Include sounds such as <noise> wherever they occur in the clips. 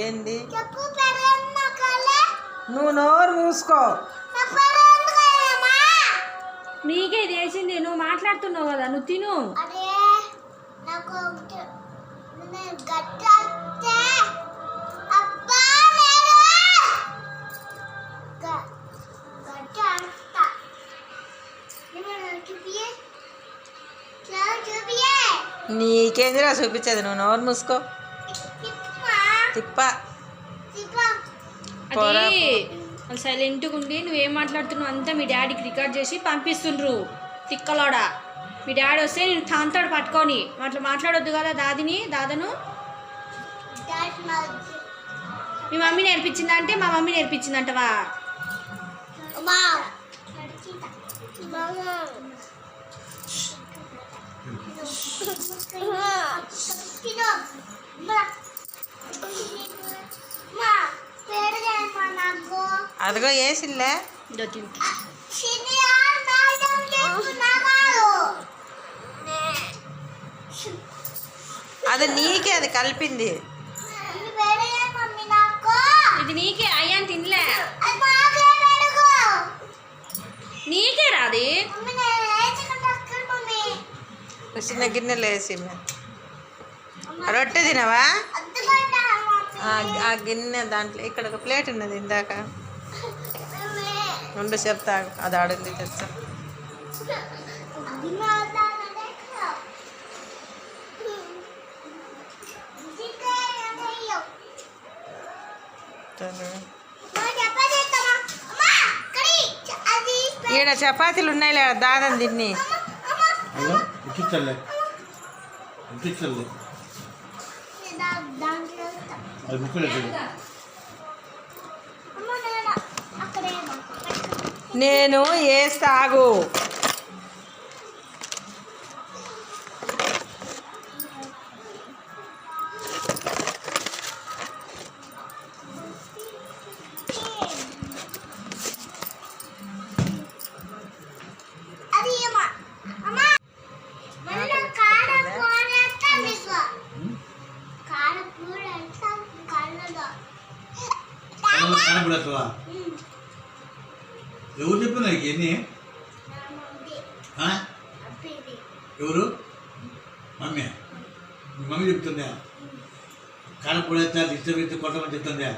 ఏంది? నువ్వు నోరు మూసుకో. నీకే చేసింది నువ్వు మాట్లాడుతున్నావు కదా నువ్వు తిను. నీకేందిరా చూపించేది? నువ్వు నోరు మూసుకో. తిప్పా. అది సైలెంట్గా ఉండి నువ్వేం మాట్లాడుతున్నావు అంతా మీ డాడీకి రికార్డ్ చేసి పంపిస్తుండ్రు. తిక్కలోడా. మీ డాడీ వస్తే నేను తాంతాడు పట్టుకొని. అట్లా మాట్లాడొద్దు కదా దాదిని దాదను. మీ మమ్మీ నేర్పించిందా అంటే మా మమ్మీ నేర్పించిందంటవా. తినో అదిగో నే. అది నీకే అది కలిపింది. ఇది నీకే అయ్యాని తినలే. నీకే రాది. చిన్న గిన్నెలు వేసి రొట్టె తినవా? ఆ- గిన్నె దాంట్లో ఇక్కడ ఒక ప్లేట్ ఉన్నది ఇందాక. ఉండు చెప్తా అది ఆడింది తెచ్చా ఈడ చపాతీలు ఉన్నాయిలే దాదం తిన్ని అది నేను ఏ సాగు? ఎవరు చెప్పిన నీకు ఎన్ని? ఎవరు? మమ్మీ. మీ మమ్మీ చెప్తుందా? కానపడేస్తా డిస్టర్బ్ అయితే కొట్టమని చెప్తుందా?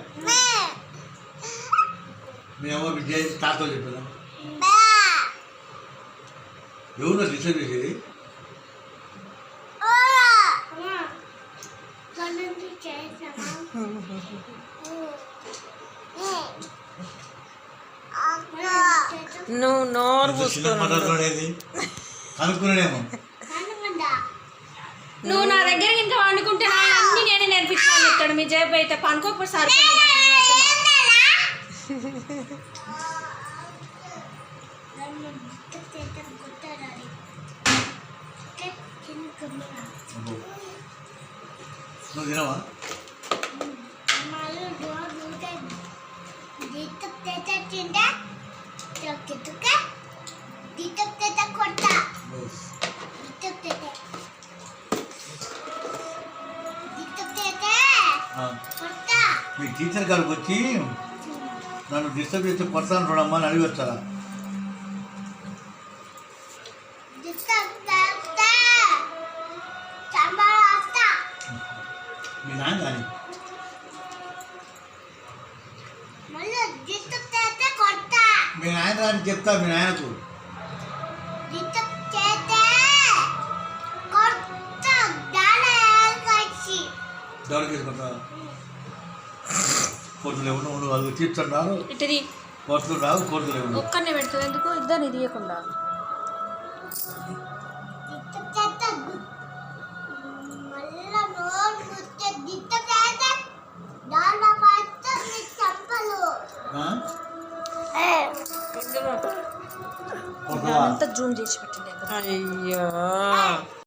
మీ అమ్మ మీ జయ తాతలు చెప్పిన ఎవరు డిస్టర్బ్ చేసేది? <laughs> <laughs> <laughs> నువ్వు నోరు కనుక్కున్నాడేమో. నువ్వు నా దగ్గర ఇంకా వండుకుంటే అన్ని నేనే నేర్పిస్తాను ఇక్కడ మీ జేబు అయితే. పనుకోకపోతే సరిపోయింది నాకు నేను వెళ్తున్నా. అబ్బో. నువ్వు తినవా అబ్బో. ఆ. మీ టీచర్ గారికి వచ్చి నన్ను డిస్టర్బ్ చేస్తే కొడతాను చూడమ్మా అని అడిగి వచ్చారా మీ నాయన రాని చెప్తా మీ దౌడకి కోర్టులు ఎవరు? నువ్వు వాళ్ళు తీర్చున్నారు కోర్టులు రావు కోర్టులు ఎవరు? ఒక్కనే పెడుతుంది ఎందుకు? ఇద్దరిని తీయకుండా. మళ్ళీ అంతా జూమ్ చేసి పెట్టండి అయ్యో.